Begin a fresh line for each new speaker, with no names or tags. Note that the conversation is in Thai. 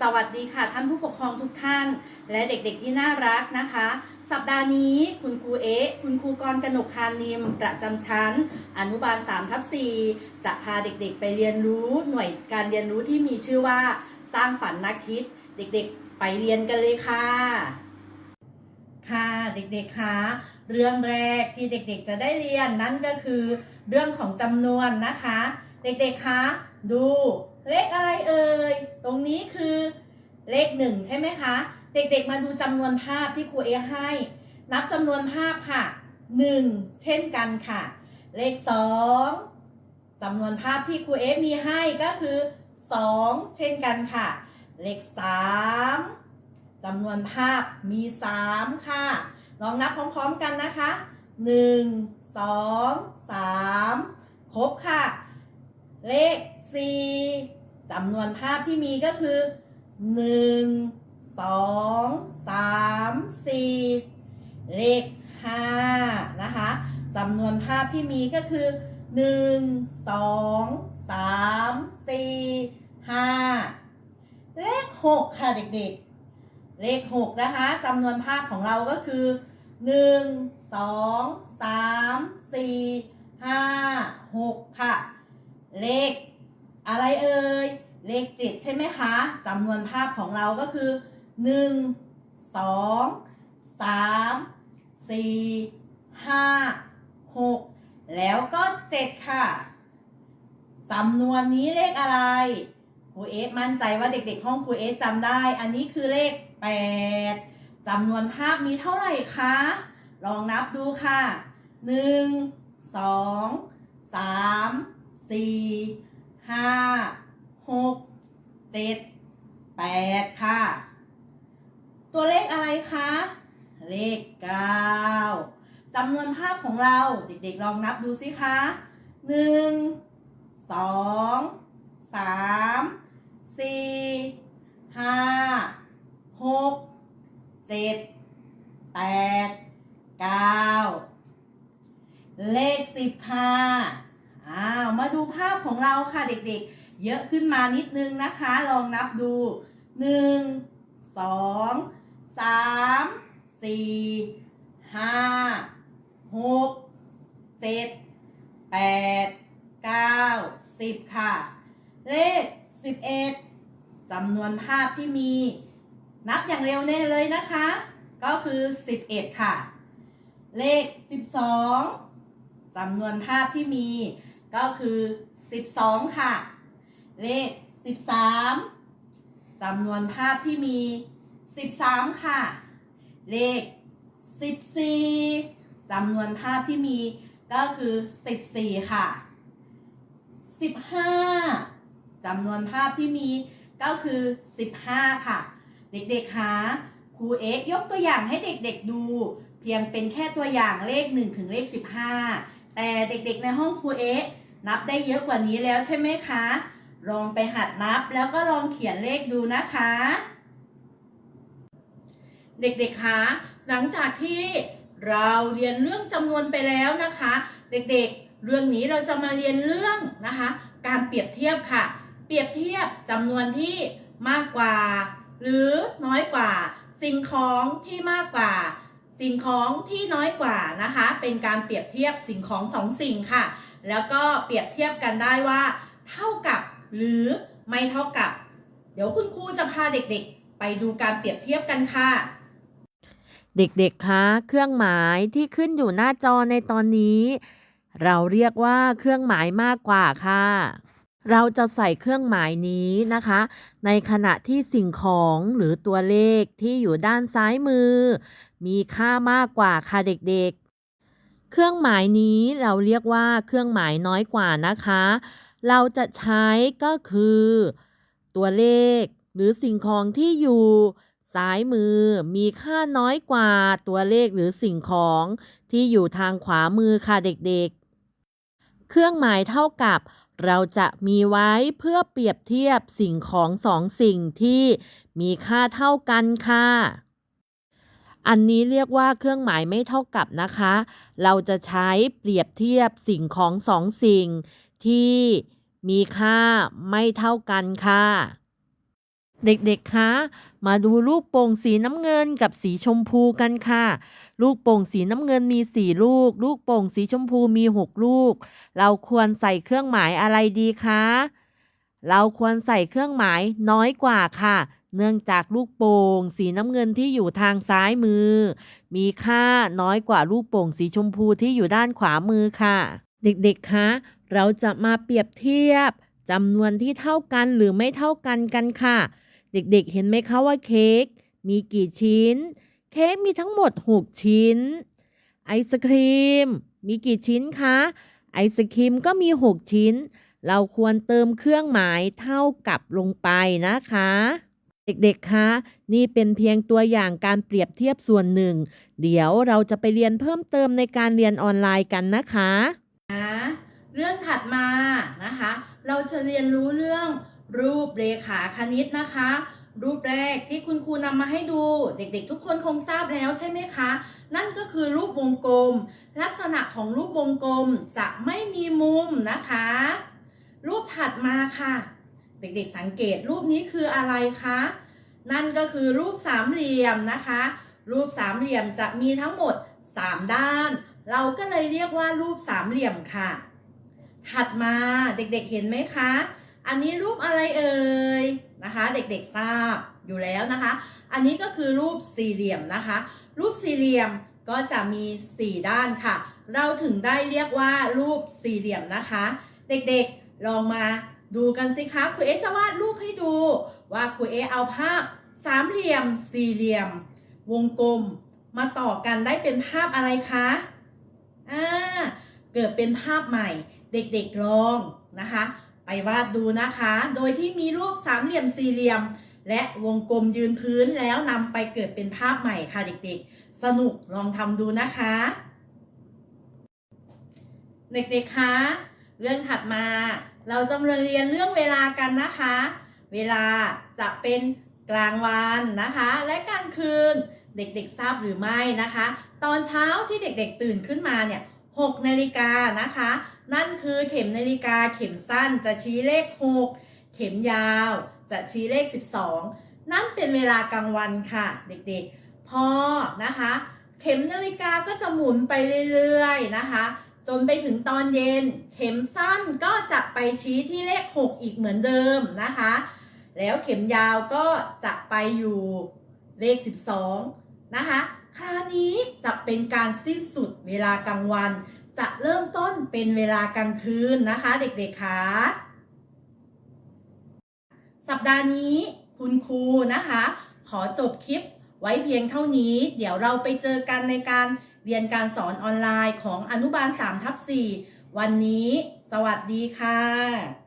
สวัสดีค่ะท่านผู้ปกครองทุกท่าน และเด็กๆที่น่ารักนะคะ สัปดาห์นี้คุณครูเอ๊คุณครูกรกนกคานิม ประจำชั้น อนุบาล3ทับ4จะพาเด็กๆไปเรียนรู้หน่วยการเรียนรู้ที่มีชื่อว่า สร้างฝันนักคิด เด็กๆไปเรียนกันเลยค่ะ ค่ะเด็กๆคะเรื่องแรกที่เด็กๆจะได้เรียนนั่นก็คือ เรื่องของจำนวนนะคะ เด็กๆคะดู เลขอะไรเอ่ย ตรงนี้คือเลขหนึ่งใช่ไหมคะ เด็กๆมาดูจำนวนภาพที่ครูเอให้ นับจำนวนภาพค่ะหนึ่งเช่นกันค่ะ เลขสองจำนวนภาพที่ครูเอมีให้ก็คือสองเช่นกันค่ะ เลขสามจำนวนภาพมีสามค่ะ ลองนับพร้อมๆกันนะคะหนึ่งสองสามครบค่ะ เลขสี่ จำนวนภาพที่มีก็คือหนึ่งสองสามสี่เลขห้านะคะจำนวนภาพที่มีก็คือหนึ่งสองสามสี่ห้าเลขหกค่ะเด็กๆ เลขหกนะคะจำนวนภาพของเราก็คือหนึ่งสองสามสี่ห้าหกค่ะ เลข อะไรเอ่ย เลขเจ็ดใช่ไหมคะจำนวนภาพของเราก็คือหนึ่งสองสามสี่ห้าหกแล้วก็เจ็ดค่ะจำนวนนี้เลขอะไรครูเอสมั่นใจว่าเด็กๆ ห้องครูเอสจำได้ อันนี้คือเลขแปดจำนวนภาพมีเท่าไหร่คะ ลองนับดูค่ะหนึ่งสองสามสี่ ห้าหกเจ็ดแปดค่ะ ตัวเลขอะไรคะ เลขเก้าจำนวนภาพของเราเด็กๆลองนับดูสิคะหนึ่งสองสามสี่ห้าหกเจ็ดแปดเก้าเลขสิบค่ะอ้าว มาดูภาพของเราค่ะเด็กๆ เยอะขึ้นมานิดนึงนะคะ ลองนับดูหนึ่งสองสามสี่ห้าหกเจ็ดแปดเก้าสิบค่ะ เลขสิบเอ็ดจำนวนภาพที่มี นับอย่างเร็วแน่เลยนะคะ ก็คือสิบเอ็ดค่ะ เลขสิบสองจำนวนภาพที่มี ก็คือสิบสองค่ะ เลขสิบสามจำนวนภาพที่มีสิบสามค่ะ เลขสิบสี่จำนวนภาพที่มีก็คือสิบสี่ค่ะสิบห้าจำนวนภาพที่มีก็คือสิบห้าค่ะ เด็กๆคะครูเอ็กยกตัวอย่างให้เด็กๆดู เพียงเป็นแค่ตัวอย่างเลข 1 ถึงเลข 15 แต่เด็กๆในห้องครูเอ็กนับได้เยอะกว่านี้แล้วใช่ไหมคะ ลองไปหัดนับแล้วก็ลองเขียนเลขดูนะคะ เด็กๆ คะ หลังจากที่เราเรียนเรื่องจำนวนไปแล้วนะคะ เด็กๆ เรื่องนี้เราจะมาเรียนเรื่องนะคะ การเปรียบเทียบค่ะ เปรียบเทียบจำนวนที่มากกว่า หรือน้อยกว่า สิ่งของที่มากกว่า สิ่งของที่น้อยกว่านะคะ เป็นการเปรียบเทียบสิ่งของสองสิ่งค่ะ แล้วก็เปรียบเทียบกันได้ว่า เท่ากับหรือไม่เท่ากับ เดี๋ยวคุณครูจะพาเด็กๆ ไปดูการเปรียบเทียบกันค่ะ
เด็กๆ คะ เครื่องหมายที่ขึ้นอยู่หน้าจอในตอนนี้ เราเรียกว่าเครื่องหมายมากกว่าค่ะ เราจะใส่เครื่องหมายนี้นะคะ ในขณะที่สิ่งของหรือตัวเลขที่อยู่ด้านซ้ายมือ มีค่ามากกว่าค่ะเด็กๆ เครื่องหมายนี้เราเรียกว่าเครื่องหมายน้อยกว่านะคะ เราจะใช้ก็คือ ตัวเลข หรือสิ่งของที่อยู่ซ้ายมือมีค่าน้อยกว่าตัวเลขหรือสิ่งของที่อยู่ทางขวามือค่ะเด็กๆ เครื่องหมายเท่ากับเราจะมีไว้เพื่อเปรียบเทียบสิ่งของสองสิ่งที่มีค่าเท่ากันค่ะ อันนี้เรียกว่าเครื่องหมายไม่เท่ากับนะคะ เราจะใช้เปรียบเทียบสิ่งของสองสิ่ง ที่มีค่าไม่เท่ากันค่ะ เด็กๆ คะ มาดูลูกโป่งสีน้ำเงินกับสีชมพูกันค่ะ ลูกโป่งสีน้ำเงินมีสี่ลูก ลูกโป่งสีชมพูมีหกลูก เราควรใส่เครื่องหมายอะไรดีคะ เราควรใส่เครื่องหมายน้อยกว่าค่ะ เนื่องจากลูกโป่งสีน้ำเงินที่อยู่ทางซ้ายมือ มีค่าน้อยกว่าลูกโป่งสีชมพูที่อยู่ด้านขวามือค่ะ เด็กๆ คะ เราจะมาเปรียบเทียบจำนวนที่เท่ากันหรือไม่เท่ากันกันค่ะ เด็กๆ เห็นไหมคะว่าเค้กมีกี่ชิ้น เค้กมีทั้งหมด 6 ชิ้น ไอศครีม มีกี่ชิ้นคะ ไอศครีมก็มี 6 ชิ้น เราควรเติมเครื่องหมายเท่ากับลงไปนะคะ เด็กๆ คะ นี่เป็นเพียงตัวอย่างการเปรียบเทียบส่วนหนึ่ง เดี๋ยวเราจะไปเรียนเพิ่มเติมในการเรียนออนไลน์กันนะคะ
นะเรื่องถัดมานะคะ เราจะเรียนรู้เรื่องรูปเรขาคณิตนะคะ รูปแรกที่คุณครูนำมาให้ดู เด็กๆ ทุกคนคงทราบแล้วใช่ไหมคะ นั่นก็คือรูปวงกลม ลักษณะของรูปวงกลมจะไม่มีมุมนะคะ รูปถัดมาค่ะ เด็กๆสังเกตรูปนี้คืออะไรคะ นั่นก็คือรูปสามเหลี่ยมนะคะ รูปสามเหลี่ยมจะมีทั้งหมด 3 ด้าน เราก็เลยเรียกว่ารูปสามเหลี่ยมค่ะ ถัดมาเด็กๆเห็นไหมคะ อันนี้รูปอะไรเอ่ยนะคะ เด็กๆทราบอยู่แล้วนะคะ อันนี้ก็คือรูปสี่เหลี่ยมนะคะ รูปสี่เหลี่ยมก็จะมี 4 ด้านค่ะ เราถึงได้เรียกว่ารูปสี่เหลี่ยมนะคะ เด็กๆลองมา ดูกันสิคะครูเอจะวาดรูปให้ดู ว่าครูเอเอาภาพสามเหลี่ยม สี่เหลี่ยม วงกลมมาต่อกันได้เป็นภาพอะไรคะอ่าเกิดเป็นภาพใหม่ เด็กๆลองนะคะ ไปวาดดูนะคะ โดยที่มีรูปสามเหลี่ยมสี่เหลี่ยม และวงกลมยืนพื้นแล้วนำไปเกิดเป็นภาพใหม่ค่ะเด็กๆ สนุกลองทำดูนะคะ เด็กๆคะ เรื่องถัดมาเราจะมาเรียนเรื่องเวลากันนะคะ เวลาจะเป็นกลางวันนะคะ และกลางคืนเด็กๆทราบหรือไม่นะคะ ตอนเช้าที่เด็กๆตื่นขึ้นมาเนี่ย6นาฬิกานะคะ นั่นคือเข็มนาฬิกาเข็มสั้นจะชี้เลข 6 เข็มยาวจะชี้เลข 12 นั่นเป็นเวลากลางวันค่ะ เด็กๆ พอนะคะ เข็มนาฬิกาก็จะหมุนไปเรื่อยๆนะคะ จนไปถึงตอนเย็น เข็มสั้นก็จะไปชี้ที่เลข 6 อีกเหมือนเดิมนะคะ แล้วเข็มยาวก็จะไปอยู่เลข 12 นะคะ คราวนี้จะเป็นการสิ้นสุดเวลากลางวัน จะเริ่มต้นเป็นเวลากลางคืนนะคะ เด็กๆคะสัปดาห์นี้คุณครูนะคะ ขอจบคลิปไว้เพียงเท่านี้ เดี๋ยวเราไปเจอกันในการ เรียนการสอนออนไลน์ของอนุบาล3ทับ4วันนี้ สวัสดีค่ะ